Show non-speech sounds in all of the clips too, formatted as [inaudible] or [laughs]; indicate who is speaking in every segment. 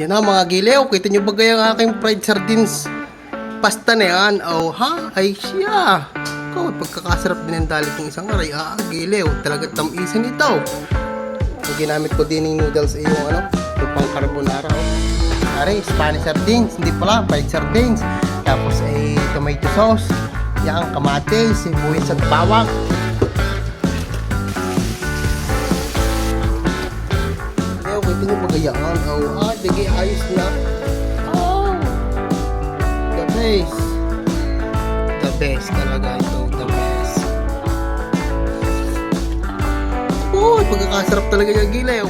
Speaker 1: Yan na mga gilew, kita nyo ba ang aking fried sardines pasta na yan? Oh ha? Ay siya! Ikaw, pagkakasarap din ang dalit ng isang aray. Ah, gilew, talaga tamisan ito. Ang ginamit ko din yung noodles ay yung ano, yung pang carbonara. Oh. Aray, Spanish sardines, hindi pala, fried sardines. Tapos ay tomato sauce, yan, kamatis, sibuyas at bawang. Kita nyo bagayaan. Oh, ah, digi ayos na. Oh, the best. The best talaga ito, the best. Oh, pagkakasarap talaga yung gilaw.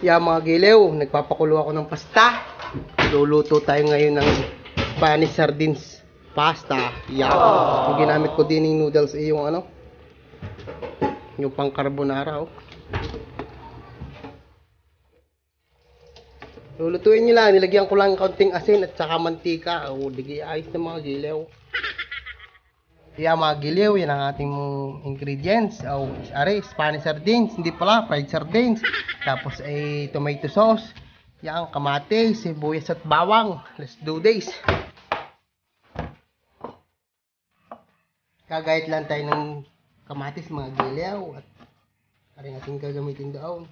Speaker 1: Yeah, mga gilew, nagpapakulo ako ng pasta. Luluto tayo ngayon ng Spanish sardines pasta. Yeah. Yung ginamit ko din yung noodles ay yung ano, yung pang carbonara. Oh. Lulutuin nyo lang, nilagyan ko lang kaunting asin at saka mantika. O, oh, digi ayos na mga gilew. Yeah, mga gilew, yan ang ating ingredients. Oh, are, Spanish sardines, hindi pala, fried sardines. Tapos ay tomato sauce. Yan, kamatis, sibuyas at bawang. Let's do this. Kagayat lang tayo ng kamatis, mga gilew. At aring ating gagamitin doon.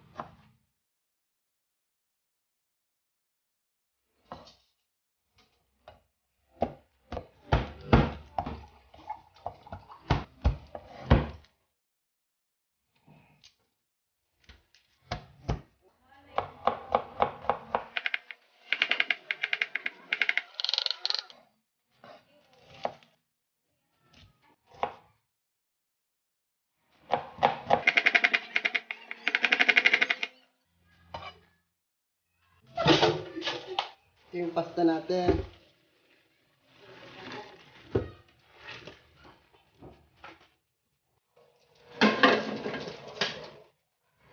Speaker 1: Ito yung pasta natin.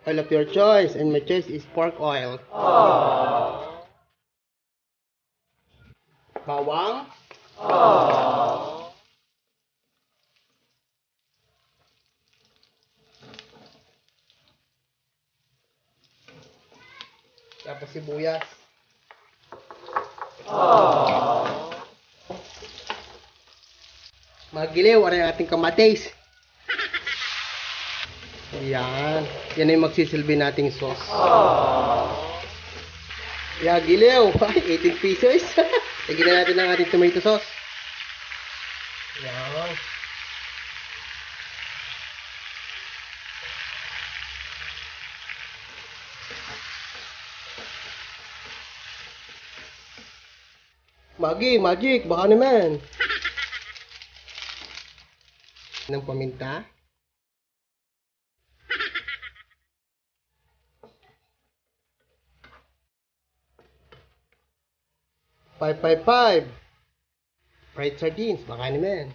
Speaker 1: Oil of your choice, and my choice is pork oil. Bawang. Tapos sibuyas. Magiliw, ano yung ating kamatis? Yan. Yan ay magsisilbi nating sauce. Yeah, giliw. [laughs] Ay, 18 pesos. [laughs] Lagyan na natin ang ating tomato sauce. Yan. Magi, magic, baka naman. ng paminta. Five, five, five. Fried sardines, baka naman.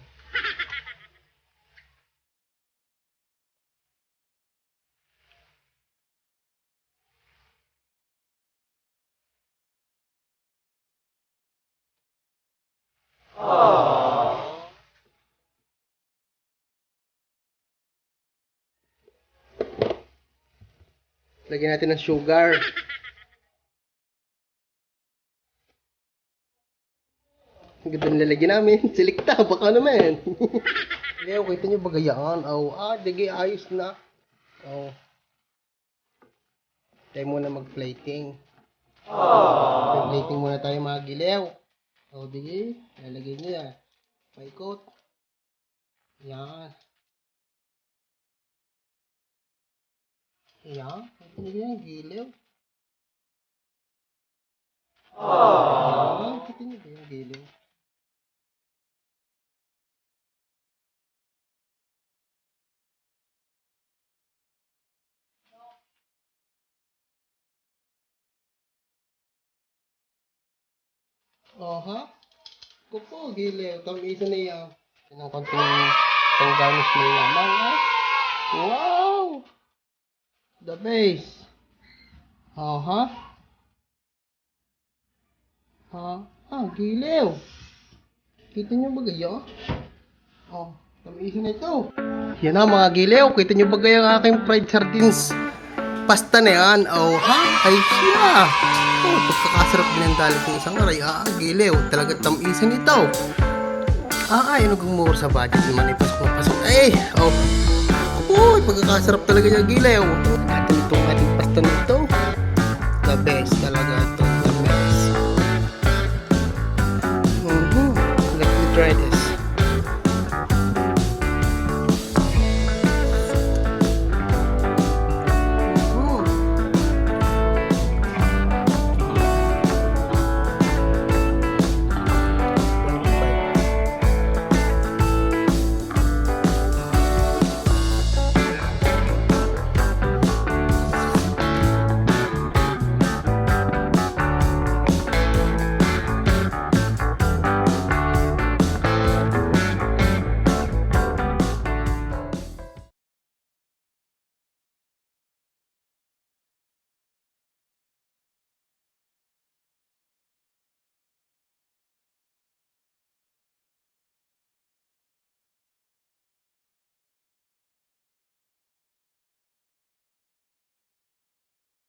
Speaker 1: Lagyan natin ng sugar. Ang ganda nilalagyan namin. Silikta, baka naman. [laughs] Leo, kita nyo bagayaan. Oh, ah, digi, ayos na. Oh. Tayo muna mag-plating. Mag-plating muna tayo mga gilew. Oh, digi. Lalagay nyo yan. Paikot. Yan. Yan. Kita nyo yan, gilew. Yan. Kita nyo ba yung gilew? Aha. Kupo, gilew. Tamisa na yan. Yan ang konting pang garnish ah. Wow! The base. Aha. Ha? Ah, gilew. Kita nyo ba gaya? Oh, tamisin na ito. Yan na mga gilew. Kita nyo ba gaya ang aking fried sardines? Pasta na yan. Oh, ha? Ay siya. Oh, pagkakasarap din ang dali kong isang aray. Ah, gilew. Talaga tamisin ito. Ah, ay, ano more sa budget naman ay pasok pasok. Eh, oh. Uy, pagkakasarap talaga niya gilew. Atin itong ating pasta ito. The best.